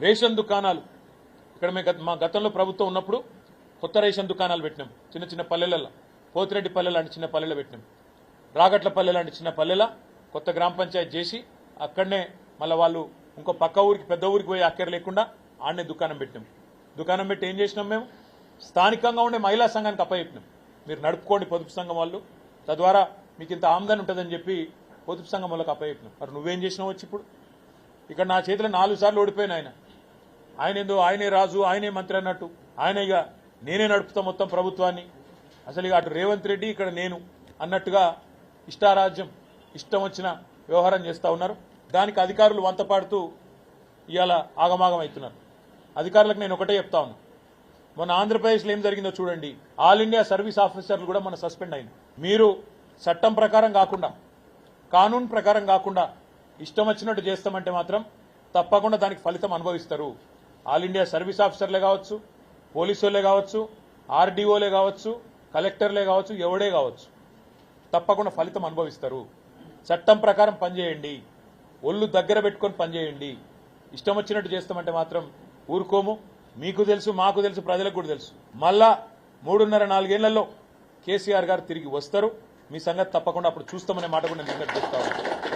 Ration దుకాణాలు. ఇక్కడ మేము గత- మా గతంలో ప్రభుత్వం ఉన్నప్పుడు కొత్త రేషన్ దుకాణాలు పెట్టినాం. చిన్న చిన్న పల్లెలలో పోతిరెడ్డి పల్లె లాంటి చిన్న పల్లెలో పెట్టినాం. రాగట్ల పల్లె లాంటి చిన్న పల్లెల కొత్త గ్రామ పంచాయతీ చేసి అక్కడనే మళ్ళీ వాళ్ళు ఇంకో పక్క ఊరికి పెద్ద ఊరికి పోయి అక్కర లేకుండా ఆడనే దుకాణం పెట్టినాం. దుకాణం పెట్టి ఏం చేసినాం మేము? స్థానికంగా ఉండే మహిళా సంఘానికి అప్పచెప్పినాం. మీరు నడుపుకోండి పొదుపు సంఘం వాళ్ళు. తద్వారా మీకు ఇంత ఆమ్దాని ఉంటుందని చెప్పి పొదుపు సంఘం వాళ్ళకి అప్పచెప్పినాం. మరి నువ్వేం చేసినావు వచ్చి ఇప్పుడు? ఇక్కడ నా చేతిలో నాలుగు సార్లు ఓడిపోయిన ఆయన. ఆయన ఏందో ఆయనే రాజు ఆయనే మంత్రి అన్నట్టు. ఆయన ఇక నేనే నడుపుతా మొత్తం ప్రభుత్వాన్ని. అసలు ఇక అటు రేవంత్ రెడ్డి ఇక్కడ నేను అన్నట్టుగా ఇష్టారాజ్యం ఇష్టం వచ్చిన వ్యవహారం చేస్తూ ఉన్నారు. దానికి అధికారులు వంతపాడుతూ ఇవాళ ఆగమాగం అవుతున్నారు. అధికారులకు నేను ఒకటే చెప్తా ఉన్నా. మన ఆంధ్రప్రదేశ్లో ఏం జరిగిందో చూడండి. ఆల్ ఇండియా సర్వీస్ ఆఫీసర్లు కూడా మన సస్పెండ్ అయింది మీరు చట్టం ప్రకారం కాకుండా కానూన్ ప్రకారం కాకుండా ఇష్టం వచ్చినట్టు చేస్తామంటే మాత్రం తప్పకుండా దానికి ఫలితం అనుభవిస్తారు. ఆల్ ఇండియా సర్వీస్ ఆఫీసర్లే కావచ్చు పోలీసులే కావచ్చు ఆర్డీఓలే కావచ్చు కలెక్టర్లే కావచ్చు ఎవడే కావచ్చు. తప్పకుండా ఫలితం అనుభవిస్తారు. చట్టం ప్రకారం పనిచేయండి. ఒళ్ళు దగ్గర పెట్టుకొని పనిచేయండి. ఇష్టం వచ్చినట్టు చేస్తామంటే మాత్రం ఊరుకోము. మీకు తెలుసు మాకు తెలుసు ప్రజలకు కూడా తెలుసు. మళ్ళా మూడున్నర నాలుగేళ్ళలో కేసీఆర్ గారు తిరిగి వస్తారు. మీ సంగతి తప్పకుండా అప్పుడు చూస్తామనే మాట కూడా నేను చెప్తాను చేస్తా